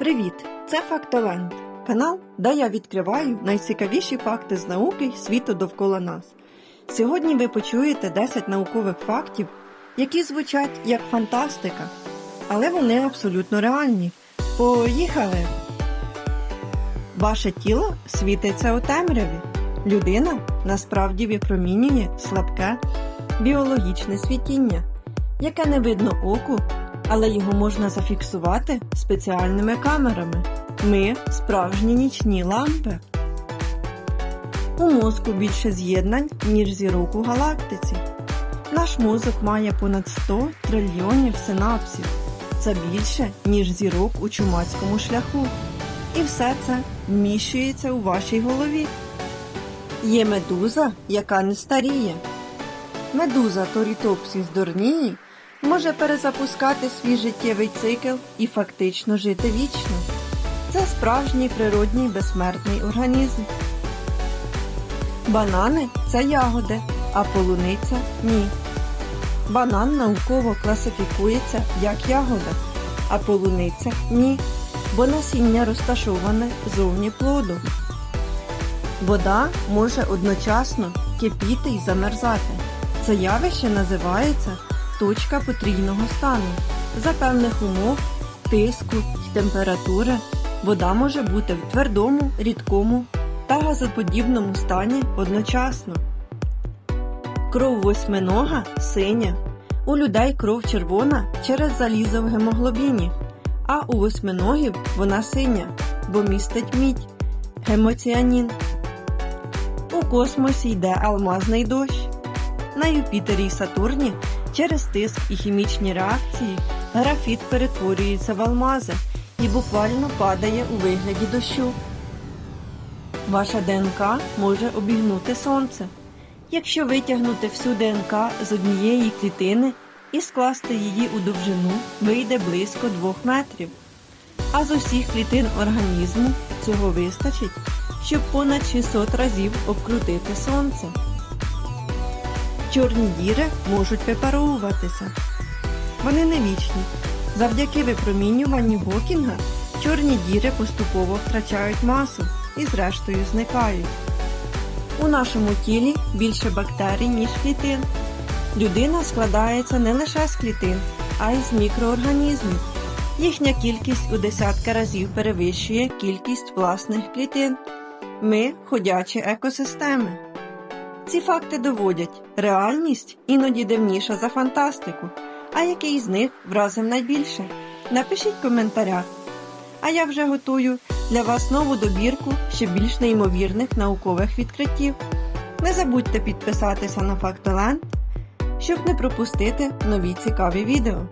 Привіт! Це Фактоленд, канал, де я відкриваю найцікавіші факти з науки світу довкола нас. Сьогодні ви почуєте 10 наукових фактів, які звучать як фантастика, але вони абсолютно реальні. Поїхали! Ваше тіло світиться у темряві. Людина насправді випромінює слабке біологічне світіння, яке не видно оку, але його можна зафіксувати спеціальними камерами. Ми справжні нічні лампи. У мозку більше з'єднань, ніж зірок у галактиці. Наш мозок має понад 100 трильйонів синапсів. Це більше, ніж зірок у чумацькому шляху. І все це вміщується у вашій голові. Є медуза, яка не старіє. Медуза Торітопсіс дорнії може перезапускати свій життєвий цикл і фактично жити вічно. Це справжній природній безсмертний організм. Банани це ягоди, а полуниця ні. Банан науково класифікується як ягода, а полуниця ні, бо насіння розташоване зовні плоду. Вода може одночасно кипіти і замерзати. Це явище називається точка потрійного стану. За певних умов, тиску і температури вода може бути в твердому, рідкому та газоподібному стані одночасно. Кров восьминога синя. У людей кров червона через залізо в гемоглобіні, а у восьминогів вона синя, бо містить мідь, гемоціанін. У космосі йде алмазний дощ. На Юпітері і Сатурні через тиск і хімічні реакції графіт перетворюється в алмази і буквально падає у вигляді дощу. Ваша ДНК може обігнути сонце. Якщо витягнути всю ДНК з однієї клітини і скласти її у довжину, вийде близько 2 метрів. А з усіх клітин організму цього вистачить, щоб понад 600 разів обкрутити сонце. Чорні діри можуть випаровуватися. Вони не вічні. Завдяки випромінюванню Гокінга чорні діри поступово втрачають масу і зрештою зникають. У нашому тілі більше бактерій, ніж клітин. Людина складається не лише з клітин, а й з мікроорганізмів. Їхня кількість у десятки разів перевищує кількість власних клітин. Ми ходячі екосистеми. Ці факти доводять, реальність іноді дивніша за фантастику. А який з них вразив найбільше? Напишіть в коментарях. А я вже готую для вас нову добірку ще більш неймовірних наукових відкриттів. Не забудьте підписатися на Фактоленд, щоб не пропустити нові цікаві відео.